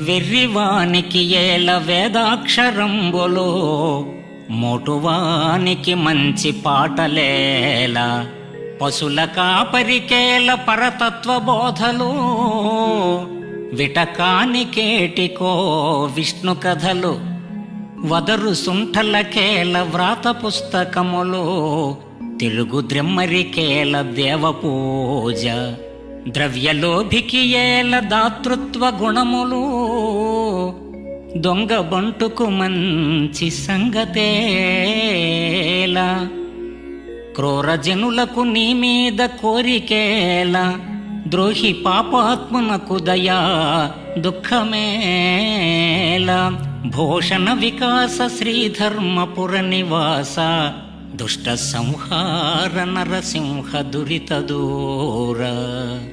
వెర్రివానికి ఏల వేదాక్షరంబులో మోటువానికి మంచి పాటలేల. పశుల కాపరికేల పరతత్వ బోధలు విటకానికేటికో విష్ణు కథలు. వదరు సుంఠలకేల వ్రాత పుస్తకములు తెలుగు ద్రెమ్మరికేల దేవ పూజ ద్రవ్యలోభికి ఏల దాతృత్వ గుణములు. దొంగ బంటుకు మంచి సంగతేలా. క్రూరజనులకు నీ మీద కోరికేల. ద్రోహి పాపాత్మనకు దయా దుఃఖమేల. భూషణ వికాస శ్రీధర్మపుర నివాస. దుష్ట సంహార నరసింహ దురిత దూరా.